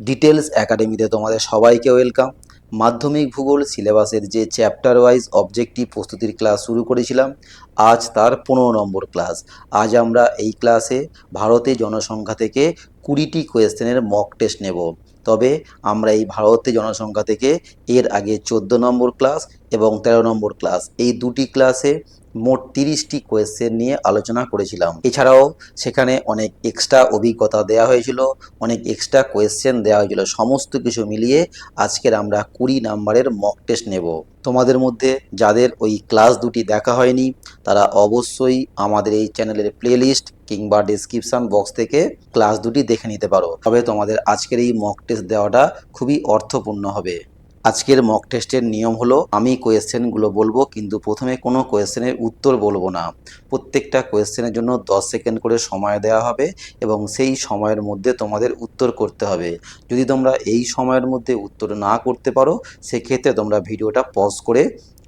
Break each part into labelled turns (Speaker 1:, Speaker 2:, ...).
Speaker 1: Details একাডেমিতে তোমাদের সবাইকে ওয়েলকাম মাধ্যমিক ভূগোল সিলেবাসের যে চ্যাপ্টার ওয়াইজ অবজেক্টিভ প্রস্তুতির ক্লাস শুরু করেছিলাম, আজ তার পনেরো নম্বর ক্লাস আজ আমরা এই ক্লাসে ভারতের জনসংখ্যা থেকে কুড়িটি কোয়েশ্চেনের মক টেস্ট নেব। তবে আমরা এই ভারতের জনসংখ্যা থেকে এর আগে চোদ্দ নম্বর ক্লাস এবং তেরো নম্বর ক্লাস এই দুটি ক্লাসে মোট তিরিশটি কোয়েশ্চেন নিয়ে আলোচনা করেছিলাম। এছাড়াও সেখানে অনেক এক্সট্রা অভিজ্ঞতা দেওয়া হয়েছিল, অনেক এক্সট্রা কোয়েশ্চেন দেওয়া হয়েছিল। সমস্ত কিছু মিলিয়ে আজকের আমরা কুড়ি নাম্বারের মক টেস্ট নেব। তোমাদের মধ্যে যাদের ওই ক্লাস দুটি দেখা হয়নি, তারা অবশ্যই আমাদের এই চ্যানেলের প্লেলিস্ট কিংবা ডিসক্রিপশন বক্স থেকে ক্লাস দুটি দেখে নিতে পারো। তবে তোমাদের আজকের এই মক টেস্ট দেওয়াটা খুবই অর্থপূর্ণ হবে। আজকের মক টেস্টের নিয়ম হলো, আমি কোয়েশ্চেনগুলো বলব, কিন্তু প্রথমে কোনো কোয়েশ্চেনের উত্তর বলব না। প্রত্যেকটা কোয়েশ্চেনের জন্য দশ সেকেন্ড করে সময় দেওয়া হবে এবং সেই সময়ের মধ্যে তোমাদের উত্তর করতে হবে। যদি তোমরা এই সময়ের মধ্যে উত্তর না করতে পারো, সেক্ষেত্রে তোমরা ভিডিওটা পজ করে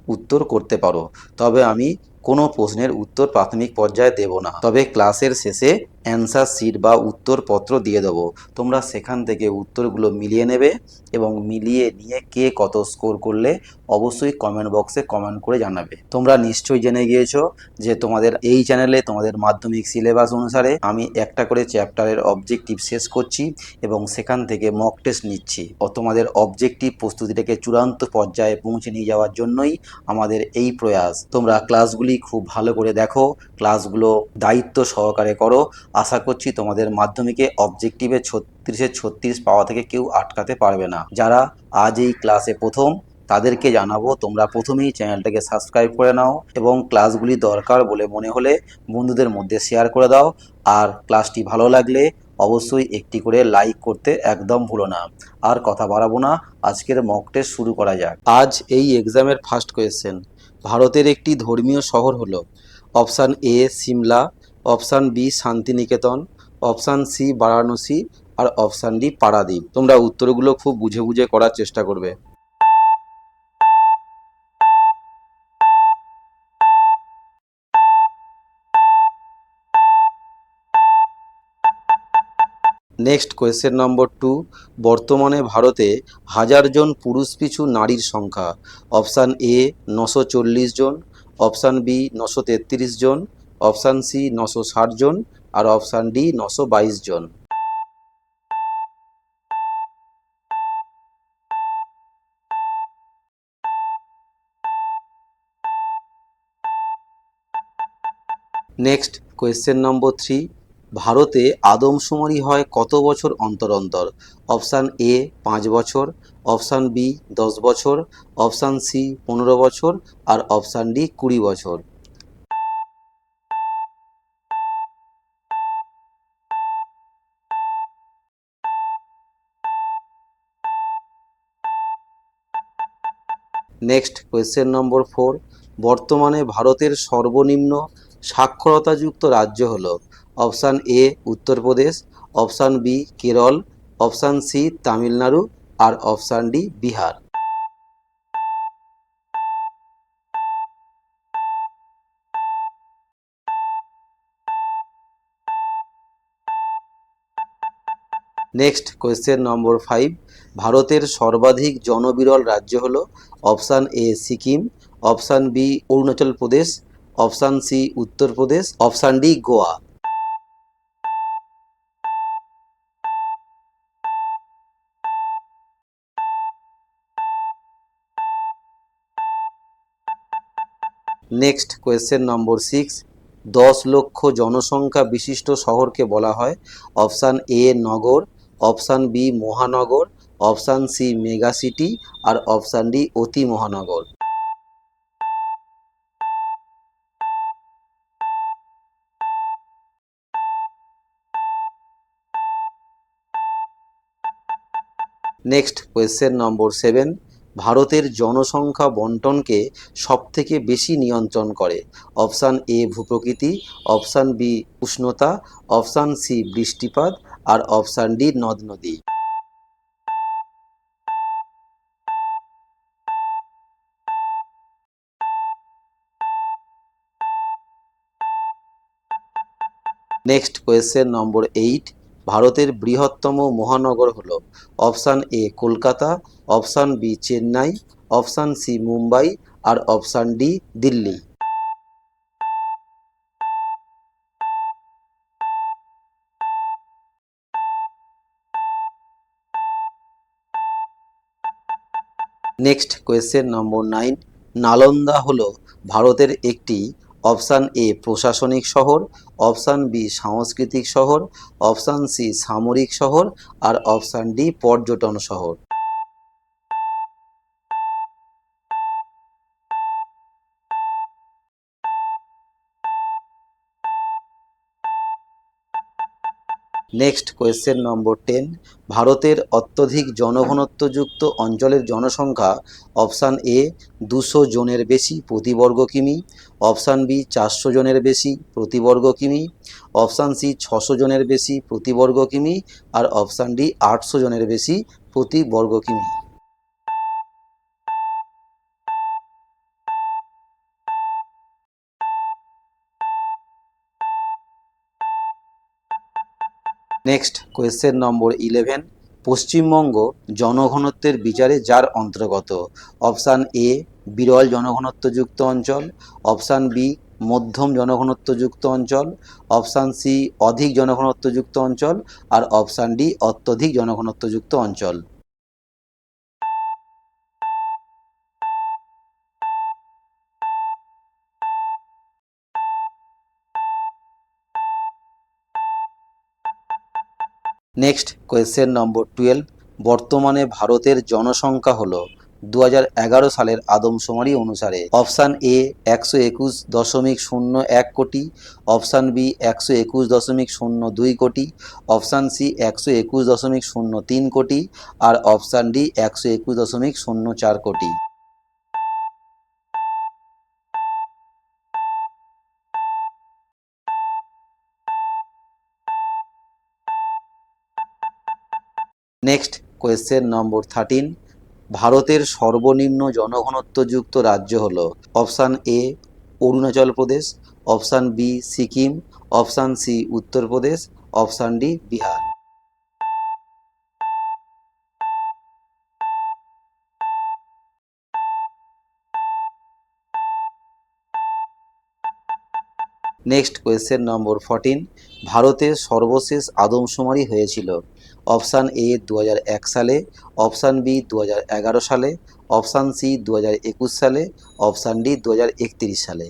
Speaker 1: উত্তর করতে পারো। তবে আমি কোনো প্রশ্নের উত্তর প্রাথমিক পর্যায়ে দেব না। তবে ক্লাসের শেষে অ্যান্সার শিট বা উত্তরপত্র দিয়ে দেবো। তোমরা সেখান থেকে উত্তরগুলো মিলিয়ে নেবে এবং মিলিয়ে নিয়ে কে কত স্কোর করলে অবশ্যই কমেন্ট বক্সে কমেন্ট করে জানাবে। তোমরা নিশ্চয়ই জেনে গিয়েছো যে তোমাদের এই চ্যানেলে তোমাদের মাধ্যমিক সিলেবাস অনুসারে আমি একটা করে চ্যাপ্টারের অবজেক্টিভ শেষ করছি এবং সেখান থেকে মক টেস্ট নিচ্ছি। ও তোমাদের অবজেক্টিভ প্রস্তুতিটাকে চূড়ান্ত পর্যায়ে পৌঁছে নিয়ে যাওয়ার জন্যই আমাদের এই প্রয়াস। তোমরা ক্লাসগুলি খুব ভালো করে দেখো, ক্লাসগুলো দায়িত্ব সহকারে করো। আশা করছি তোমাদের মাধ্যমিকে অবজেক্টিভে ছত্রিশে ছত্রিশ পাওয়া থেকে কেউ আটকাতে পারবে না। যারা আজ এই ক্লাসে প্রথম, তাদেরকে জানাব, তোমরা প্রথমেই চ্যানেলটাকে সাবস্ক্রাইব করে নাও এবং ক্লাসগুলি দরকার বলে মনে হলে বন্ধুদের মধ্যে শেয়ার করে দাও। আর ক্লাসটি ভালো লাগলে অবশ্যই একটি করে লাইক করতে একদম ভুলো না। আর কথা বাড়াবো না, আজকের মক টেস্ট শুরু করা যাক। আজ এই এক্সামের ফার্স্ট কোয়েশ্চেন ভারতের একটি ধর্মীয় শহর হলো option A Shimla, option B Santiniketan, option C Varanasi R option D Paradip. তোমরা উত্তরগুলো খুব বুঝে বুঝে করার চেষ্টা করবে। নেক্সট কোয়েশ্চেন নম্বর টু বর্তমানে ভারতে হাজার জন পুরুষ পিছু নারীর সংখ্যা। অপশান এ নশো চল্লিশ জন। অপশান বি নশো তেত্রিশ জন। অপশান সি নশো ষাট জন। আর অপশান ডি নশো বাইশ জন। নেক্সট কোয়েশ্চেন নম্বর থ্রি ভারতে আদমশুমারি হয় কত বছর অন্তর অন্তর? অপশান এ, পাঁচ বছর, অপশান বি, দশ বছর, অপশান সি, পনেরো বছর, আর অপশান ডি, কুড়ি বছর। নেক্সট, কোয়েশ্চেন নম্বর ফোর, বর্তমানে ভারতের সর্বনিম্ন সাক্ষরতাযুক্ত রাজ্য হল option A Uttar Pradesh option B Kerala, option C Tamil Nadu R option D Bihar. Next question number five ভারতের সর্বাধিক জনবিরল রাজ্য হল option A Sikkim, option B Arunachal Pradesh, option C Uttar Pradesh option D Goa. Next question number six দশ লক্ষ জনসংখ্যা বিশিষ্ট শহরকে বলা হয়। অপশান এ নগর অপশান বি মহানগর অপশান সি মেগা সিটি আর অপশান ডি অতি মহানগর। নেক্সট কোয়েশ্চেন নম্বর সেভেন ভারতের জনসংখ্যা বন্টনকে সবথেকে বেশি নিয়ন্ত্রণ করে। অপশান এ, ভূপ্রকৃতি, অপশান বি, উষ্ণতা, অপশান সি, বৃষ্টিপাত, আর অপশান ডি নদ নদী নেক্সট কোয়েশ্চেন নম্বর এইট ভারতের বৃহত্তম মহানগর হল option A Kolkata, option B Chennai, option C Mumbai R option D Delhi. Next question number nine Nalanda হল ভারতের একটি অপশান এ প্রশাসনিক শহর, অপশান বি সাংস্কৃতিক শহর, অপশান সি সামরিক শহর, আর অপশান ডি পর্যটন শহর। নেক্সট কোয়েশ্চেন নম্বর টেন ভারতের অত্যধিক জনঘনত্বযুক্ত অঞ্চলের জনসংখ্যা অপশান এ দুশো জনের বেশি প্রতি বর্গ কিমি অপশান বি চারশো জনের বেশি প্রতি বর্গ কিমি অপশান সি ছশো জনের বেশি প্রতি বর্গ কিমি, আর অপশান ডি আটশো জনের বেশি প্রতি বর্গ কিমি। Next question number eleven Paschimbanga জনঘনত্বের বিচারে যার অন্তর্গত? অপশান এ বিরল জনঘনত্বযুক্ত অঞ্চল। অপশান বি মধ্যম জনঘনত্বযুক্ত অঞ্চল। অপশান সি অধিক জনঘনত্বযুক্ত অঞ্চল। আর অপশান ডি অত্যধিক জনঘনত্বযুক্ত অঞ্চল। নেক্সট কোয়েশ্চেন নম্বর টুয়েলভ বর্তমানে ভারতের জনসংখ্যা হল দু সালের আদমশুমারি অনুসারে। অপশান এ একশো একুশ দশমিক শূন্য এক কোটি। অপশান বি একশো একুশ দশমিক শূন্য দুই কোটি। অপশান সি একশো একুশ দশমিক শূন্য তিন কোটি। আর অপশান ডি একশো একুশ দশমিক শূন্য চার কোটি। নেক্সট কোয়েশ্চেন নম্বর থার্টিন ভারতের সর্বনিম্ন জনঘনত্বযুক্ত রাজ্য হল option A Arunachal Pradesh option B Sikkim option C Uttar Pradesh option D Bihar. Next question number fourteen ভারতের সর্বশেষ আদমশুমারি হয়েছিল অপশান এ দু সালে, অপশান বি দু সালে, অপশান সি দু সালে, অপশান ডি দু সালে।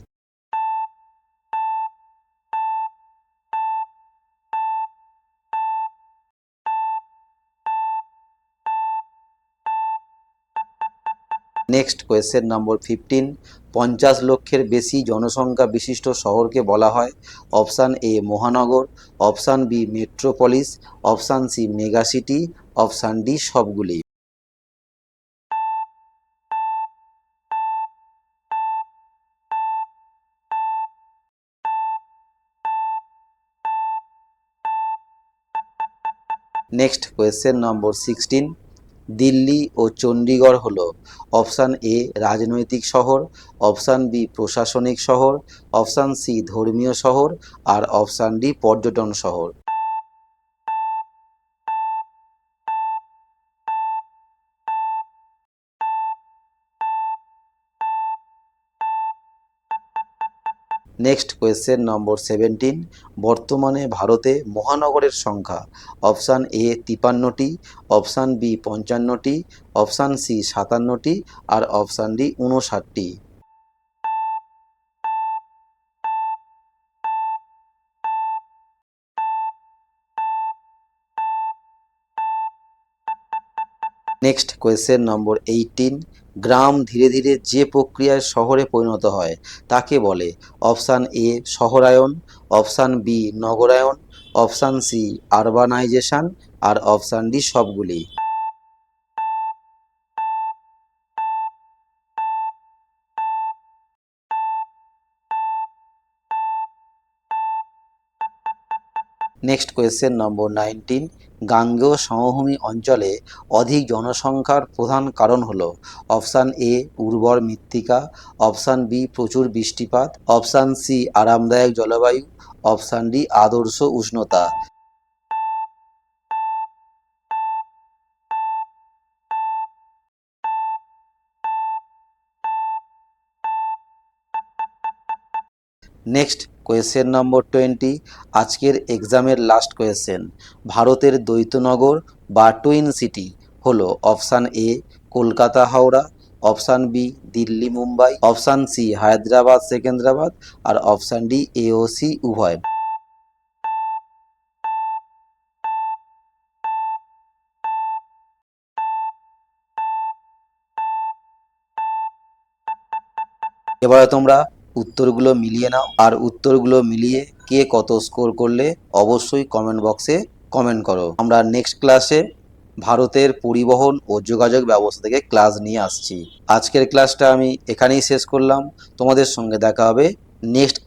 Speaker 1: নেক্সট কোয়েশ্চেন নম্বর ফিফটিন পঞ্চাশ লক্ষের বেশি জনসংখ্যা বিশিষ্ট শহরকে বলা হয়। অপশান এ মহানগর। Option B metropolis option C mega city option D সবগুলি। Next question number sixteen Delhi ও চণ্ডীগড় হল অপশান এ রাজনৈতিক শহর, অপশান বি প্রশাসনিক শহর, অপশান সি ধর্মীয় শহর আর অপশান ডি পর্যটন শহর। নেক্সট কোয়েশ্চেন নম্বর সেভেন্টিন বর্তমানে ভারতে মহানগরের সংখ্যা। অপশান এ তিপান্নটি অপশান বি পঞ্চান্নটি অপশান সি সাতান্নটি, আর অপশান ডি উনষাটটি নেক্সট কোয়েশ্চেন নম্বর এইটিন গ্রাম ধীরে ধীরে যে প্রক্রিয়ায় শহরে পরিণত হয়, তাকে বলে অপশান এ শহরায়ন অপশান বি নগরায়ন অপশান সি আরবানাইজেশান আর অপশান ডি সবগুলি। নেক্সট কোয়েশ্চেন নম্বর নাইনটিন গাঙ্গেয় সমভূমি অঞ্চলে অধিক জনসংখ্যার প্রধান কারণ হল অপশান এ উর্বর মৃত্তিকা অপশান বি প্রচুর বৃষ্টিপাত অপশান সি আরামদায়ক জলবায়ু অপশান ডি আদর্শ উষ্ণতা। নেক্সট কোয়েশ্চেন নম্বর টোয়েন্টি আজকের এক্সামের লাস্ট কোয়েশ্চেন ভারতের দ্বৈতনগর বা টুইন সিটি হলো option A Kolkata, Howrah option B Delhi, Mumbai option C Hyderabad, Secunderabad R option D A ও সি উভয়। এবারে তোমরা উত্তরগুলো মিলিয়ে নাও। আর উত্তরগুলো মিলিয়ে কে কত স্কোর করলে অবশ্যই কমেন্ট বক্সে কমেন্ট করো। আমরা নেক্সট ক্লাসে ভারতের পরিবহন ও যোগাযোগ ব্যবস্থা থেকে ক্লাস নিয়ে আসছি। আজকের ক্লাসটা আমি এখানেই শেষ করলাম। তোমাদের সঙ্গে দেখা হবে নেক্সট